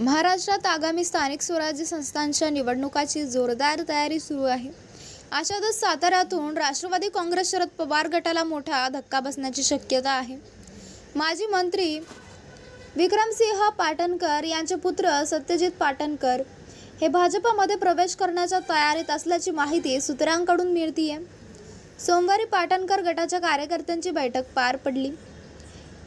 महाराष्ट्रात आगामी स्थानिक स्वराज्य संस्थांच्या निवडणुकाची जोरदार तयारी सुरू आहे. अशातच साताऱ्यातून राष्ट्रवादी काँग्रेस शरद पवार गटाला मोठा धक्का बसण्याची शक्यता आहे. माजी मंत्री विक्रमसिंह पाटणकर यांचे पुत्र सत्यजित पाटणकर हे भाजपामध्ये प्रवेश करण्याच्या तयारीत असल्याची माहिती सूत्रांकडून मिळतीये. सोमवारी पाटणकर गटाच्या कार्यकर्त्यांची बैठक पार पडली.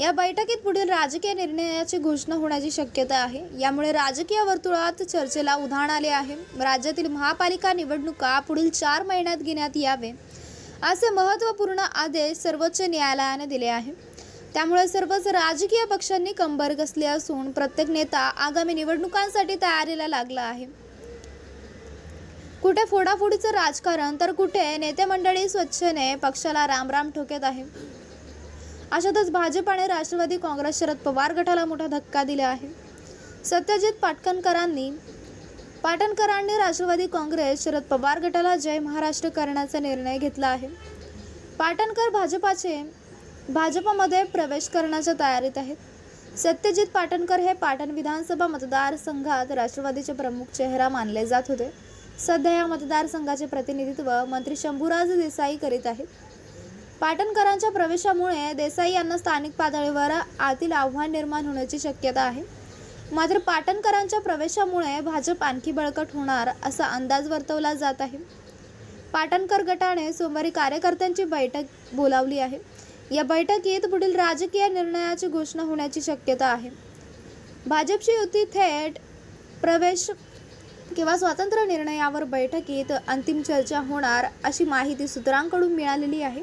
या बैठकीत पुढील राजकीय निर्णयाची घोषणा होण्याची शक्यता आहे. यामुळे राजकीय वर्तुळात चर्चेला उधाण आले आहे. राज्यातील महापालिका निवडणुका पुढील चार महिन्यात घेण्यात यावे असे महत्त्वपूर्ण आदेश सर्वोच्च न्यायालयाने दिले आहे. त्यामुळे सर्वच राजकीय पक्षांनी कंबर कसली असून प्रत्येक नेता आगामी निवडणुकांसाठी तयारीला लागला आहे. कुठे फोडाफोडीचं राजकारण तर कुठे नेते मंडळी स्वच्छने पक्षाला रामराम ठोकत आहे. अशातच भाजप आणि राष्ट्रवादी काँग्रेस शरद पवार गटाला मोठा धक्का दिला आहे. सत्यजित पाटकणकरांनी पाटणकरांनी राष्ट्रवादी काँग्रेस शरद पवार गटाला जय महाराष्ट्र करण्याचा निर्णय घेतला आहे. पाटणकर भाजपाचे भाजपामध्ये प्रवेश करण्याच्या तयारीत आहेत. सत्यजित पाटणकर हे पाटण विधानसभा मतदारसंघात राष्ट्रवादीचे प्रमुख चेहरा मानले जात होते. सध्या या मतदारसंघाचे प्रतिनिधित्व मंत्री शंभूराज देसाई करीत आहेत. पाटणकरांच्या प्रवेशामुळे देसाई यांना स्थानिक पातळीवर आतील आव्हान निर्माण होण्याची शक्यता आहे. मात्र पाटणकरांच्या प्रवेशामुळे भाजप आणखी बळकट होणार असा अंदाज वर्तवला जात आहे. पाटणकर गटाने सोमवारी कार्यकर्त्यांची बैठक बोलावली आहे. या बैठकीत पुढील राजकीय निर्णयाची घोषणा होण्याची शक्यता आहे. भाजपची युती थेट प्रवेश किंवा स्वातंत्र्य निर्णयावर बैठकीत अंतिम चर्चा होणार अशी माहिती सूत्रांकडून मिळालेली आहे.